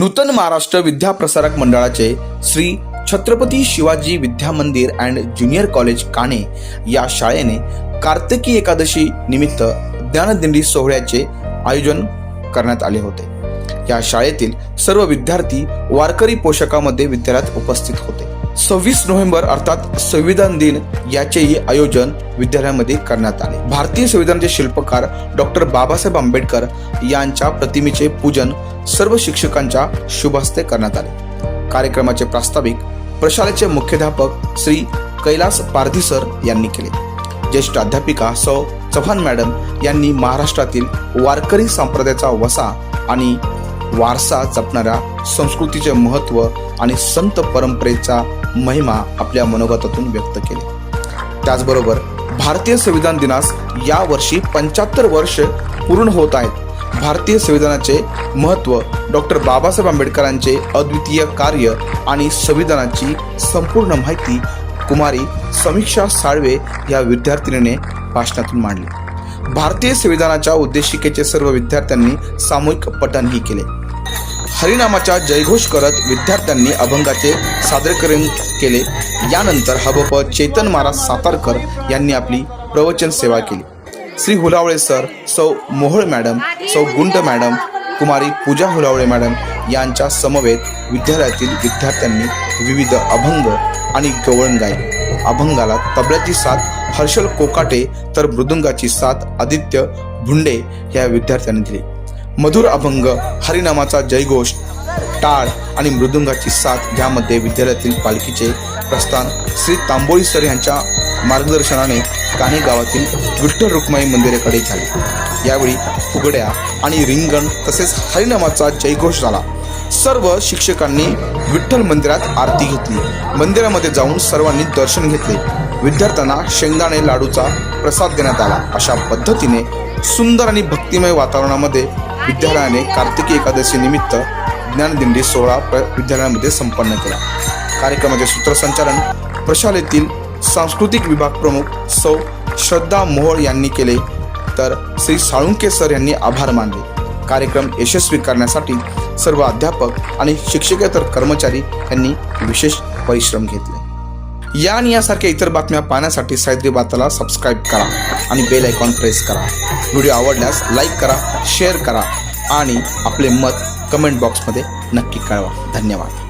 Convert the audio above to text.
नूतन महाराष्ट्र विद्याप्रसारक मंडळाचे श्री छत्रपती शिवाजी विद्या मंदिर and junior college Kane या शाळेने कार्तिकी एकादशी निमित्त ज्ञानदिंडी सोहळ्याचे आयोजन करण्यात आले होते. या शाळेतील सर्व विद्यार्थी वारकरी पोषकामध्ये विद्यालयात उपस्थित होते. सव्वीस नोव्हेंबर अर्थात संविधान दिन याचेही आयोजन विद्यालयामध्ये करण्यात आले. भारतीय संविधानाचे शिल्पकार डॉक्टर बाबासाहेब आंबेडकर यांच्या प्रतिमेचे पूजन सर्व शिक्षकांच्या शुभ हस्ते करण्यात आले. कार्यक्रमाचे प्रास्ताविक प्रशालेचे मुख्याध्यापक श्री कैलास पारधीसर यांनी केले. ज्येष्ठ अध्यापिका सौ चव्हाण मॅडम यांनी महाराष्ट्रातील वारकरी संप्रदायाचा वसा आणि वारसा जपणाऱ्या संस्कृतीचे महत्त्व आणि संत परंपरेचा महिमा आपल्या मनोगतातून व्यक्त केले. त्याचबरोबर भारतीय संविधान दिनास या वर्षी पंच्याहत्तर वर्ष पूर्ण होत आहेत. भारतीय संविधानाचे महत्त्व डॉक्टर बाबासाहेब आंबेडकरांचे अद्वितीय कार्य आणि संविधानाची संपूर्ण माहिती कुमारी समीक्षा साळवे या विद्यार्थिनीने भाषणातून मांडली. भारतीय संविधानाच्या उद्देशिकेचे सर्व विद्यार्थ्यांनी सामूहिक पठणही केले. हरिनामाचा जयघोष करत विद्यार्थ्यांनी अभंगाचे सादरीकरण केले. यानंतर हबप चेतन महाराज सातारकर यांनी आपली प्रवचन सेवा केली. श्री हुलावळे सर सौ मोहोळ मॅडम सौ गुंड मॅडम कुमारी पूजा हुलावळे मॅडम यांच्या समवेत विद्यालयातील विद्यार्थ्यांनी विविध अभंग आणि गवळण गायले. अभंगाला तबल्याची साथ हर्षल कोकाटे तर मृदुंगाची साथ आदित्य भुंडे या विद्यार्थ्यांनी दिली. मधुर अभंग हरिनामाचा जयघोष टाळ आणि मृदुंगाची साथ यामध्ये विद्यालयातील पालखीचे प्रस्थान श्री तांबोळी सर यांच्या मार्गदर्शनाने काने गावातील विठ्ठल रुक्माई मंदिराकडे झाले. यावेळी फुगड्या आणि रिंगण तसेच हरिनामाचा जयघोष झाला. सर्व शिक्षकांनी विठ्ठल मंदिरात आरती घेतली. मंदिरामध्ये जाऊन सर्वांनी दर्शन घेतले. विद्यार्थ्यांना शेंगदाणे लाडूचा प्रसाद देण्यात आला. अशा पद्धतीने सुंदर आणि भक्तिमय वातावरणामध्ये विद्यालयाने कार्तिकी एकादशी निमित्त ज्ञानदिंडी सोहळा प्र- विद्यालयामध्ये संपन्न केला. कार्यक्रमाचे सूत्रसंचालन प्रशालेतील सांस्कृतिक विभाग प्रमुख सौ श्रद्धा मोहोळ यांनी केले. तर श्री साळुंके सर यांनी आभार मानले. कार्यक्रम यशस्वी करण्यासाठी सर्व अध्यापक आणि शिक्षकेतर कर्मचारी यांनी विशेष परिश्रम घेतले. या आणि यासारख्या इतर बातम्या पाहण्यासाठी सायत्री बाताला सबस्क्राईब करा आणि बेल आयकॉन प्रेस करा. व्हिडिओ आवडल्यास लाईक करा शेअर करा आणि आपले मत कमेंट बॉक्समध्ये नक्की कळवा. धन्यवाद.